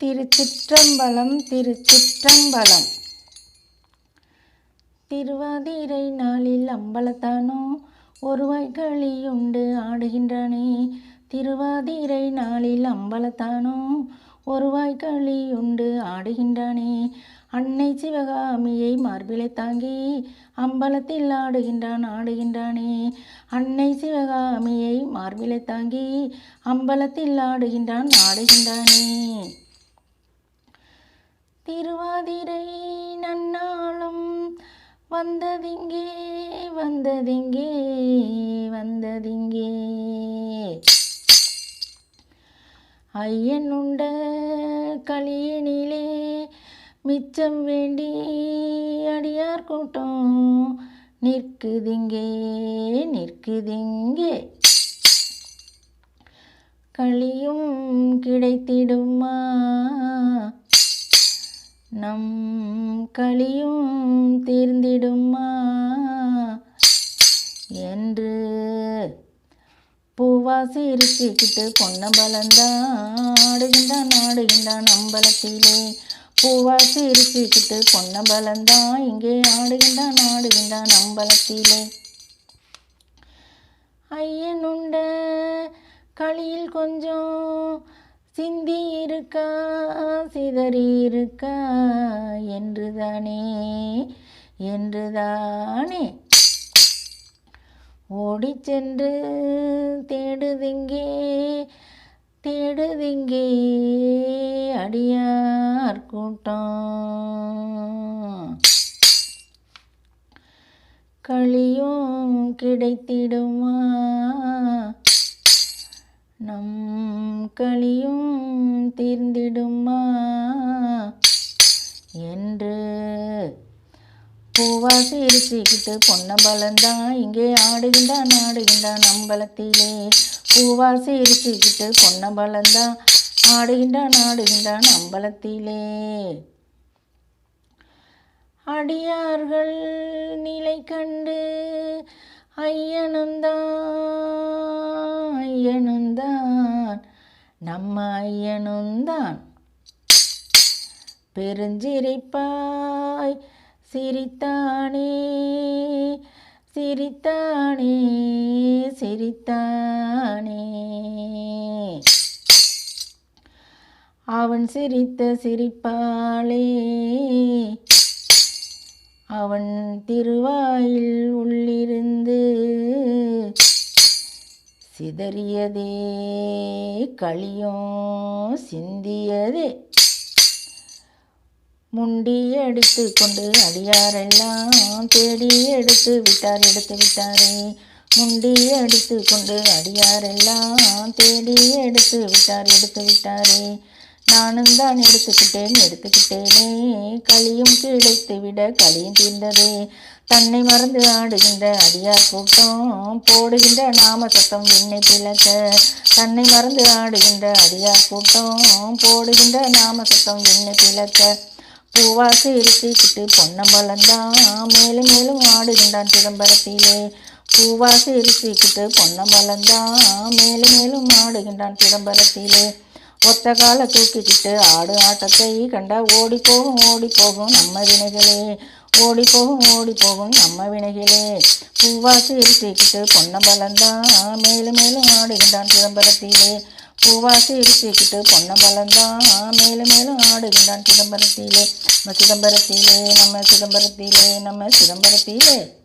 திருச்சிற்றம்பலம் திருச்சிற்றம்பலம். திருவாதிரை நாளில் அம்பலத்தானோ ஒருவாய் களியுண்டு ஆடுகின்றானே. திருவாதிரை நாளில் அம்பலத்தானோ ஒருவாய் களியுண்டு ஆடுகின்றானே. அன்னை சிவகாமியை மார்பிலை தாங்கி அம்பலத்தில் ஆடுகின்றான் ஆடுகின்றானே. அன்னை சிவகாமியை மார்பிலை தாங்கி அம்பலத்தில் ஆடுகின்றான் ஆடுகின்றானே. திருவாதிரை நன்னாளும் வந்ததிங்கே வந்ததிங்கே வந்ததிங்கே. ஐயன் உண்ட களியனிலே மிச்சம் வேண்டி அடியார் கூட்டம் நிற்குதிங்கே நிற்குதிங்கே. களியும் கிடைத்திடுமா? நம் களியும் தீர்ந்திடுமா? என்று பூவாசி இருக்கிக்கிட்டு பொன்னம்பலந்தான் ஆடுகின்றான் ஆடுகின்றான் அம்பலத்திலே பூவாசி இருக்கிக்கிட்டு பொன்னம்பலந்தான் இங்கே ஆடுகின்றான் ஆடுகின்றான் அம்பலத்திலே ஐயனுண்ட களியில் கொஞ்சம் சிந்தி இருக்கா சிதறி இருக்கா என்றுதானே என்றுதானே. ஓடி சென்று தேடுதிங்கே தேடுதிங்கே அடியார் கூட்டம். களியும் கிடைத்திடுமா நம் களியும் தீர்ந்திடுமா? என்று பூவாசி இருச்சிக்கிட்டு பொன்னம்பலந்தான் இங்கே ஆடுகின்றான் ஆடுகின்றான் அம்பலத்திலே. பூவாசி இருச்சிக்கிட்டு பொன்னம்பலந்தான் ஆடுகின்றான் ஆடுகின்றான் அம்பலத்திலே. அடியார்கள் நிலை கண்டு ஐயனுந்தான் ஐயனுந்தான் நம்ம ஐயனுந்தான் பெருஞ்சிரிப்பாய் சிரித்தானே சிரித்தானே சிரித்தானே. அவன் சிரித்த சிரிப்பாளே அவன் திருவாயில் உள்ளிருந்து சிதறியதே களியும் சிந்தியதே. முண்டி எடுத்து கொண்டு அடியாரெல்லாம் தேடி எடுத்து விட்டார் எடுத்து விட்டாரே. முண்டி எடுத்து கொண்டு அடியாரெல்லாம் தேடி எடுத்து விட்டார் எடுத்து விட்டாரே. நானும் தான் எடுத்துக்கிட்டேன் எடுத்துக்கிட்டேனே. களியும் கிடைத்து விட களியும் தீர்ந்ததே. தன்னை மறந்து ஆடுகின்ற அடியார் கூட்டம் போடுகின்ற நாம சத்தம் விண்ணை பிளக்க. தன்னை மறந்து ஆடுகின்ற அடியார் கூட்டம் போடுகின்ற நாம சத்தம் விண்ணை பிளக்க. பூவாசி இருத்திக்கிட்டு பொன்னம்பலந்தான் மேலும் மேலும் ஆடுகின்றான் சிதம்பரத்திலே. பூவாசி இருத்திக்கிட்டு பொன்னம்பலந்தான் மேலும் மேலும் ஆடுகின்றான் சிதம்பரத்திலே. ஒத்த காலை தூக்கிக்கிட்டு ஆடு ஆட்டத்தை கண்டா ஓடி போகும் ஓடி போகும் நம்ம வினைகளே. ஓடி போகும் ஓடி போகும் நம்ம வினைகளே. பூவாசி இருத்திக்கிட்டு பொன்னம்பலந்தான் மேலும் மேலும் ஆடுகின்றான் சிதம்பரத்திலே. பூவாசி இருத்திக்கிட்டு பொன்னம்பலந்தான் மேலும் மேலும் ஆடுகின்றான் சிதம்பரத்திலே. நம்ம சிதம்பரத்திலே நம்ம சிதம்பரத்திலே நம்ம சிதம்பரத்திலே.